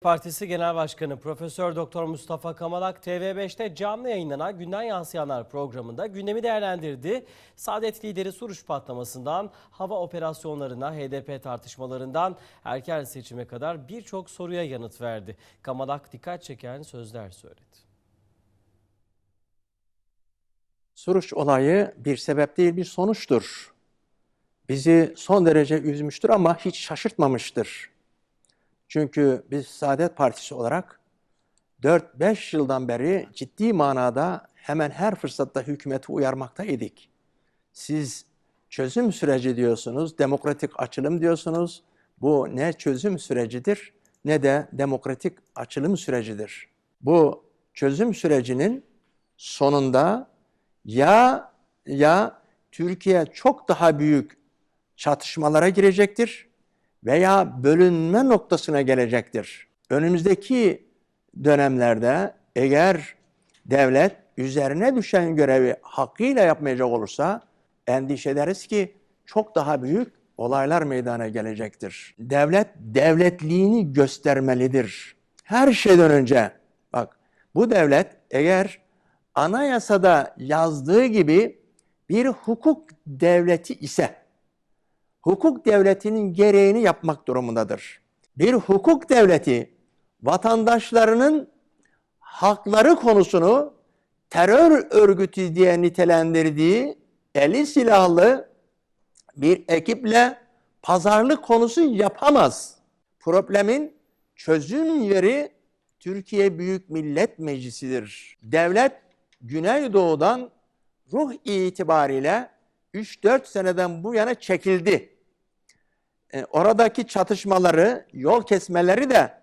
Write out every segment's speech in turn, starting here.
Partisi Genel Başkanı Profesör Doktor Mustafa Kamalak TV5'te canlı yayınlanan Günden Yansıyanlar programında gündemi değerlendirdi. Saadet lideri Suruç patlamasından hava operasyonlarına, HDP tartışmalarından erken seçime kadar birçok soruya yanıt verdi. Kamalak dikkat çeken sözler söyledi. Suruç olayı bir sebep değil bir sonuçtur. Bizi son derece üzmüştür ama hiç şaşırtmamıştır. Çünkü biz Saadet Partisi olarak 4-5 yıldan beri ciddi manada hemen her fırsatta hükümeti uyarmaktaydık. Siz çözüm süreci diyorsunuz, demokratik açılım diyorsunuz. Bu ne çözüm sürecidir ne de demokratik açılım sürecidir. Bu çözüm sürecinin sonunda ya ya Türkiye çok daha büyük çatışmalara girecektir veya bölünme noktasına gelecektir. Önümüzdeki dönemlerde eğer devlet üzerine düşen görevi hakkıyla yapmayacak olursa endişe ederiz ki çok daha büyük olaylar meydana gelecektir. Devlet devletliğini göstermelidir. Her şeyden önce bak bu devlet eğer anayasada yazdığı gibi bir hukuk devleti ise hukuk devletinin gereğini yapmak durumundadır. Bir hukuk devleti vatandaşlarının hakları konusunu terör örgütü diye nitelendirdiği eli silahlı bir ekiple pazarlık konusu yapamaz. Problemin çözüm yeri Türkiye Büyük Millet Meclisi'dir. Devlet Güneydoğu'dan ruh itibariyle 3-4 seneden bu yana çekildi. E, oradaki çatışmaları, yol kesmeleri de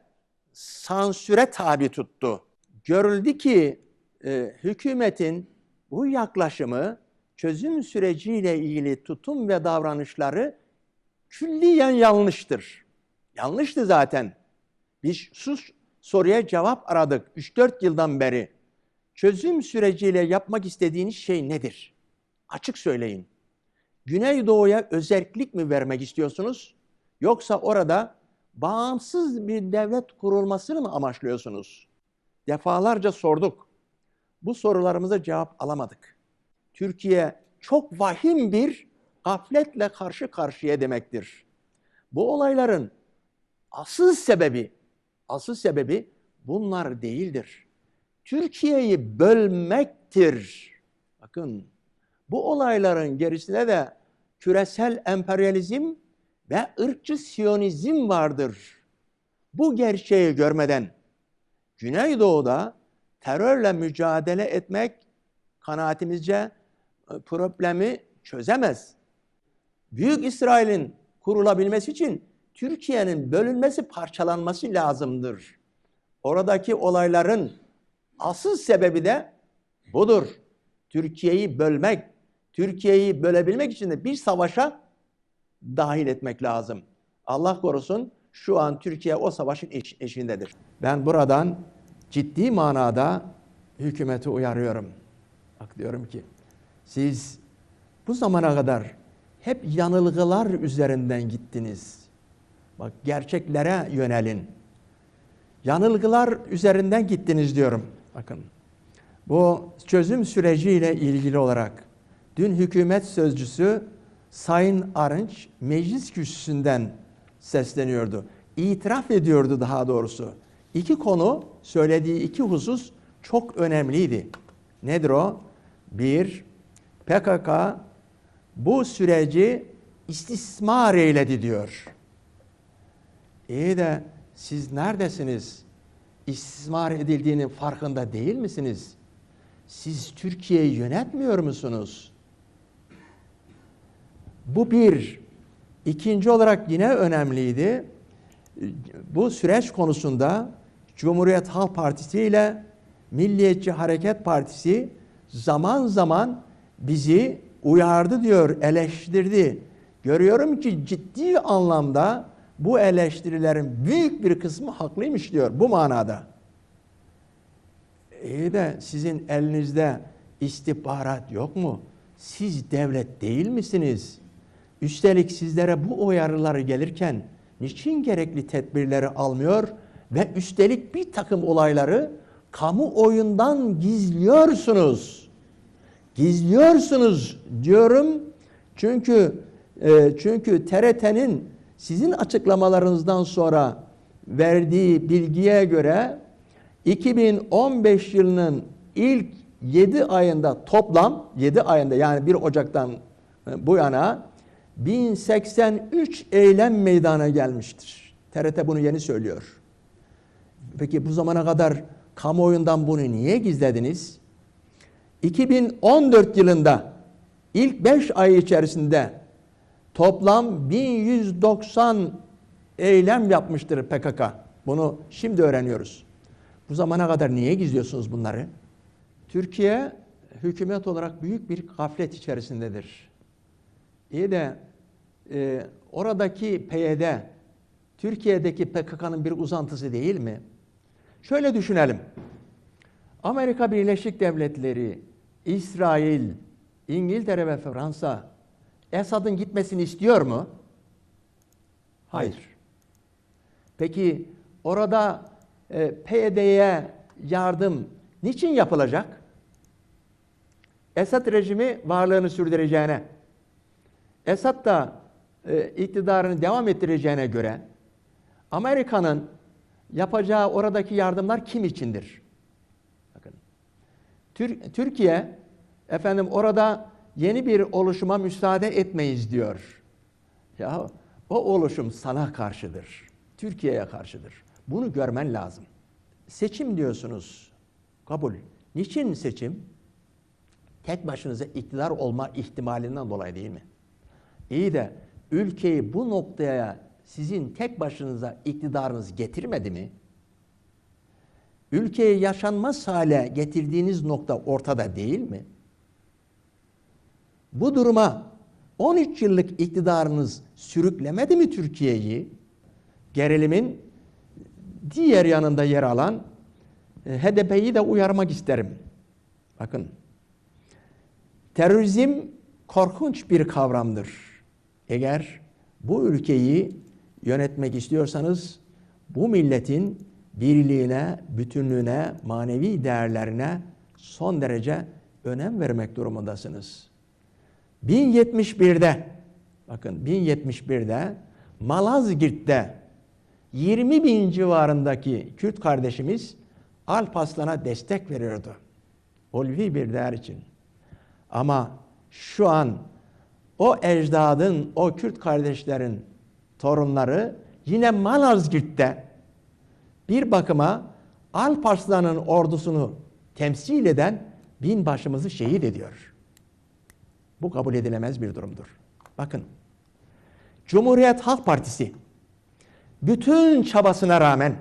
sansüre tabi tuttu. Görüldü ki e, hükümetin bu yaklaşımı çözüm süreciyle ilgili tutum ve davranışları külliyen yanlıştır. Yanlıştı zaten. Biz sus soruya cevap aradık 3-4 yıldan beri. Çözüm süreciyle yapmak istediğiniz şey nedir? Açık söyleyin. Güneydoğu'ya özellik mi vermek istiyorsunuz? Yoksa orada bağımsız bir devlet kurulmasını mı amaçlıyorsunuz? Defalarca sorduk. Bu sorularımıza cevap alamadık. Türkiye çok vahim bir gafletle karşı karşıya demektir. Bu olayların asıl sebebi, asıl sebebi bunlar değildir. Türkiye'yi bölmektir. Bakın bu olayların gerisinde de küresel emperyalizm ve ırkçı siyonizm vardır. Bu gerçeği görmeden Güneydoğu'da terörle mücadele etmek kanaatimizce e, problemi çözemez. Büyük İsrail'in kurulabilmesi için Türkiye'nin bölünmesi, parçalanması lazımdır. Oradaki olayların asıl sebebi de budur. Türkiye'yi bölmek, Türkiye'yi bölebilmek için de bir savaşa dahil etmek lazım. Allah korusun şu an Türkiye o savaşın eş, eşindedir. Ben buradan ciddi manada hükümeti uyarıyorum. Bak diyorum ki siz bu zamana kadar hep yanılgılar üzerinden gittiniz. Bak gerçeklere yönelin. Yanılgılar üzerinden gittiniz diyorum. Bakın. Bu çözüm süreciyle ilgili olarak dün hükümet sözcüsü Sayın Arınç meclis kürsüsünden sesleniyordu. İtiraf ediyordu daha doğrusu. İki konu, söylediği iki husus çok önemliydi. Nedir o? Bir, PKK bu süreci istismar eyledi diyor. İyi de siz neredesiniz? İstismar edildiğinin farkında değil misiniz? Siz Türkiye'yi yönetmiyor musunuz? Bu bir. İkinci olarak yine önemliydi. Bu süreç konusunda Cumhuriyet Halk Partisi ile Milliyetçi Hareket Partisi zaman zaman bizi uyardı diyor, eleştirdi. Görüyorum ki ciddi anlamda bu eleştirilerin büyük bir kısmı haklıymış diyor bu manada. İyi de sizin elinizde istihbarat yok mu? Siz devlet değil misiniz? Üstelik sizlere bu uyarıları gelirken niçin gerekli tedbirleri almıyor Ve üstelik bir takım olayları kamuoyundan gizliyorsunuz. Gizliyorsunuz diyorum. Çünkü e, çünkü TRT'nin sizin açıklamalarınızdan sonra verdiği bilgiye göre 2015 yılının ilk 7 ayında toplam 7 ayında yani 1 Ocak'tan bu yana 1083 eylem meydana gelmiştir. TRT bunu yeni söylüyor. Peki bu zamana kadar kamuoyundan bunu niye gizlediniz? 2014 yılında ilk 5 ay içerisinde toplam 1190 eylem yapmıştır PKK. Bunu şimdi öğreniyoruz. Bu zamana kadar niye gizliyorsunuz bunları? Türkiye hükümet olarak büyük bir gaflet içerisindedir. İyi de e, oradaki PYD Türkiye'deki PKK'nın bir uzantısı değil mi? Şöyle düşünelim. Amerika Birleşik Devletleri, İsrail, İngiltere ve Fransa Esad'ın gitmesini istiyor mu? Hayır. Peki orada e, PYD'ye yardım niçin yapılacak? Esad rejimi varlığını sürdüreceğine, Esad da e, iktidarını devam ettireceğine göre Amerika'nın yapacağı oradaki yardımlar kim içindir? Bakın. Tür- Türkiye efendim orada yeni bir oluşuma müsaade etmeyiz diyor. Ya o oluşum sana karşıdır. Türkiye'ye karşıdır. Bunu görmen lazım. Seçim diyorsunuz. Kabul. Niçin seçim? Tek başınıza iktidar olma ihtimalinden dolayı değil mi? İyi de ülkeyi bu noktaya sizin tek başınıza iktidarınız getirmedi mi? Ülkeyi yaşanmaz hale getirdiğiniz nokta ortada değil mi? Bu duruma 13 yıllık iktidarınız sürüklemedi mi Türkiye'yi? Gerilimin diğer yanında yer alan e, HDP'yi de uyarmak isterim. Bakın. Terörizm korkunç bir kavramdır. Eğer bu ülkeyi yönetmek istiyorsanız bu milletin birliğine, bütünlüğüne, manevi değerlerine son derece önem vermek durumundasınız. 1071'de bakın 1071'de Malazgirt'te 20 bin civarındaki Kürt kardeşimiz Alparslan'a destek veriyordu. Ulvi bir değer için. Ama şu an o ecdadın, o Kürt kardeşlerin torunları yine Malazgirt'te bir bakıma Alparslan'ın ordusunu temsil eden binbaşımızı şehit ediyor. Bu kabul edilemez bir durumdur. Bakın, Cumhuriyet Halk Partisi bütün çabasına rağmen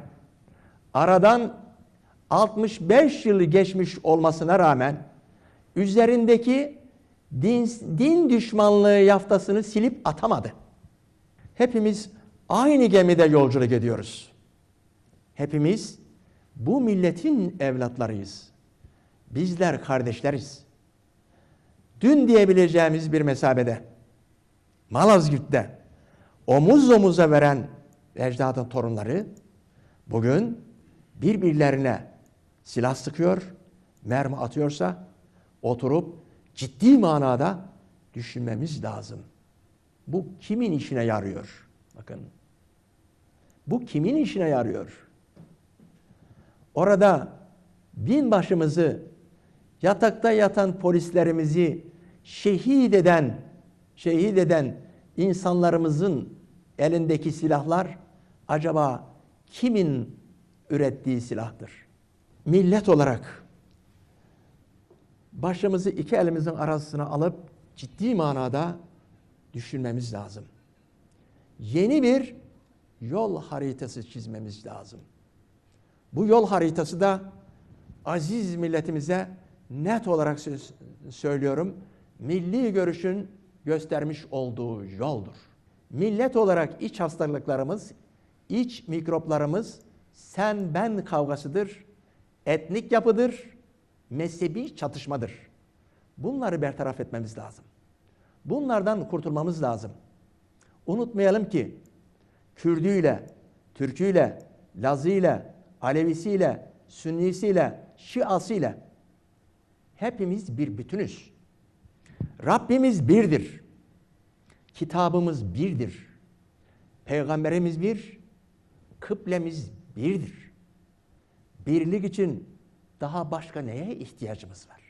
aradan 65 yılı geçmiş olmasına rağmen üzerindeki din, din düşmanlığı yaftasını silip atamadı. Hepimiz aynı gemide yolculuk ediyoruz. Hepimiz bu milletin evlatlarıyız. Bizler kardeşleriz. Dün diyebileceğimiz bir mesabede Malazgirt'te omuz omuza veren ecdadın torunları bugün birbirlerine silah sıkıyor, mermi atıyorsa oturup ciddi manada düşünmemiz lazım. Bu kimin işine yarıyor? Bakın. Bu kimin işine yarıyor? Orada binbaşımızı, yatakta yatan polislerimizi şehit eden, şehit eden insanlarımızın elindeki silahlar acaba kimin ürettiği silahtır? Millet olarak başımızı iki elimizin arasına alıp ciddi manada düşünmemiz lazım. Yeni bir yol haritası çizmemiz lazım. Bu yol haritası da aziz milletimize net olarak söz- söylüyorum. Milli görüşün göstermiş olduğu yoldur. Millet olarak iç hastalıklarımız, iç mikroplarımız sen ben kavgasıdır, etnik yapıdır, mezhebi çatışmadır. Bunları bertaraf etmemiz lazım. Bunlardan kurtulmamız lazım. Unutmayalım ki Kürdüyle, Türküyle, Lazıyla, Alevisiyle, Sünnisiyle, Şiasıyla hepimiz bir bütünüz. Rabbimiz birdir. Kitabımız birdir. Peygamberimiz bir, kıblemiz birdir. Birlik için daha başka neye ihtiyacımız var?